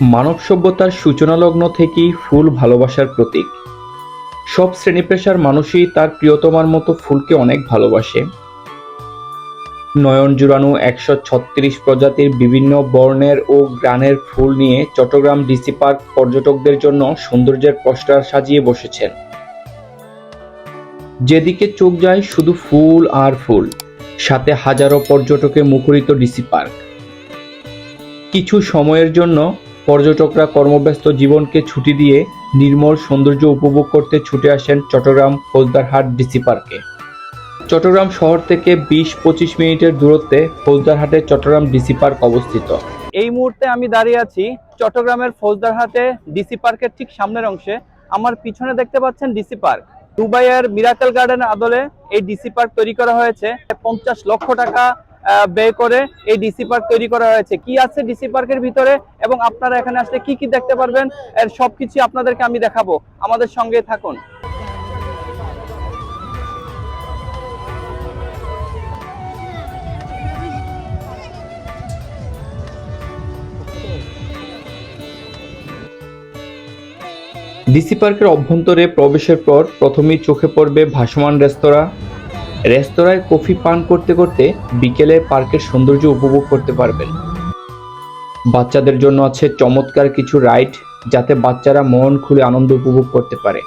মানব সভ্যতার সূচনালগ্ন থেকেই ফুল ভালোবাসার প্রতীক। সব শ্রেণি পেশার মানুষই তার প্রিয়তমার মতো ফুলকে অনেক ভালোবাসে। নয়ন জুড়ানো একশো ছত্রিশ প্রজাতির বিভিন্ন বর্ণের ও গ্রানের ফুল নিয়ে চট্টগ্রাম ডিসি পার্ক পর্যটকদের জন্য সৌন্দর্যের পোস্টার সাজিয়ে বসেছেন। যেদিকে চোখ যায় শুধু ফুল আর ফুল, সাথে হাজারো পর্যটকে মুখরিত ডিসি পার্ক। কিছু সময়ের জন্য পর্যটকরা কর্মব্যস্ত জীবনকে ছুটি দিয়ে নির্মল সৌন্দর্য উপভোগ করতে ছুটে আসেন চট্টগ্রাম ফৌজদারহাট ডিসি পার্কে। চট্টগ্রাম শহর থেকে বিশ পঁচিশ মিনিটের দূরত্বে ফৌজদারহাটে চট্টগ্রাম ডিসি পার্ক অবস্থিত। এই মুহূর্তে আমি দাঁড়িয়ে আছি চট্টগ্রামের ফৌজদারহাটে ডিসি পার্কের ঠিক সামনের অংশে। আমার পিছনে দেখতে পাচ্ছেন ডিসি পার্ক। দুবাইয়ের মিরাকেল গার্ডেন আদলে এই ডিসি পার্ক তৈরি করা হয়েছে। পঞ্চাশ লক্ষ টাকা ব্যয় করে এই ডিসি পার্ক তৈরি করা হয়েছে। কি আছে ডিসি পার্কের ভিতরে? এবং আপনারা এখানে আসলে কি কি দেখতে পারবেন? এর সবকিছু আপনাদেরকে আমি দেখাবো। আমাদের সঙ্গে থাকুন। ডিসি পার্কের অভ্যন্তরে প্রবেশের পর প্রথমেই চোখে পড়বে ভাসমান রেস্তোরাঁ। রেস্তোরাঁয় কফি পান করতে করতে বিকেলে পার্কের সৌন্দর্য উপভোগ করতে পারবেন। বাচ্চাদের জন্য আছে চমৎকার কিছু রাইড যাতে বাচ্চারা মন খুলে আনন্দ উপভোগ করতে পারে।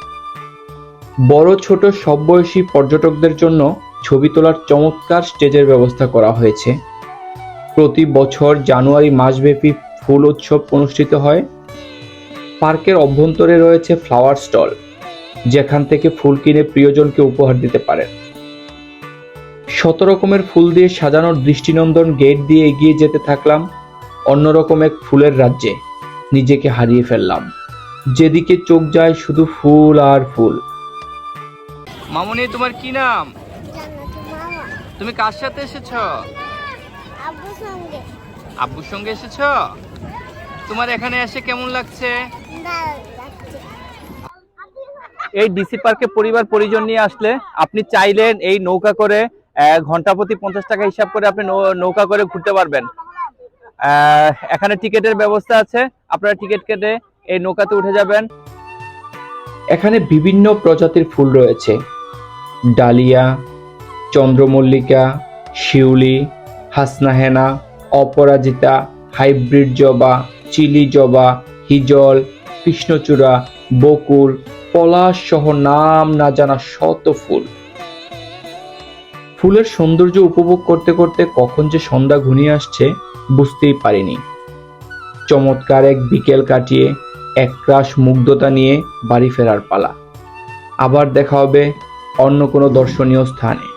বড় ছোট সব বয়সী পর্যটকদের জন্য ছবি তোলার চমৎকার স্টেজের ব্যবস্থা করা হয়েছে। প্রতি বছর জানুয়ারি মাসব্যাপী ফুল উৎসব অনুষ্ঠিত হয়। পার্কের অভ্যন্তরে রয়েছে ফ্লাওয়ার স্টল, যেখান থেকে ফুল কিনে প্রিয়জনকে উপহার দিতে পারেন। শত রকমের ফুল দিয়ে সাজানোর দৃষ্টিনন্দন গেট দিয়ে এগিয়ে যেতে থাকলাম অন্যরকম এক ফুলের রাজ্যে। নিজেকে হারিয়ে ফেললাম। যেদিকে চোখ যায় শুধু ফুল আর ফুল। মামুনি তোমার কি নাম? তুমি কার সাথে এসেছ? আব্বুর সঙ্গে। আব্বুর সঙ্গে এসেছ? তোমার এখানে এসে কেমন লাগছে? এই ডিসি পার্কে পরিবার পরিজন নিয়ে আসলে আপনি চাইলেন এই নৌকা করে ঘণ্টা প্রতি পঞ্চাশ টাকা হিসাব করে আপনি নৌকা করে ঘুরতে পারবেন। এখানে টিকিটের ব্যবস্থা আছে। আপনারা টিকিট কেটে এই নৌকাতে উঠে যাবেন। এখানে বিভিন্ন প্রজাতির ফুল রয়েছে। ডালিয়া, চন্দ্রমল্লিকা, শিউলি হাসনাহেনা অপরাজিতা, হাইব্রিড জবা, চিলি জবা, হিজল, কৃষ্ণচূড়া, বকুল, পলাশ সহ নাম না জানা শত ফুল। ফুলের সৌন্দর্য উপভোগ করতে করতে কখন যে সন্ধ্যা ঘনিয়ে আসছে, বুঝতেই পারিনি। চমৎকার এক বিকেল কাটিয়ে একরাশ মুগ্ধতা নিয়ে বাড়ি ফেরার পালা। আবার দেখা হবে অন্য কোনো দর্শনীয় স্থানে।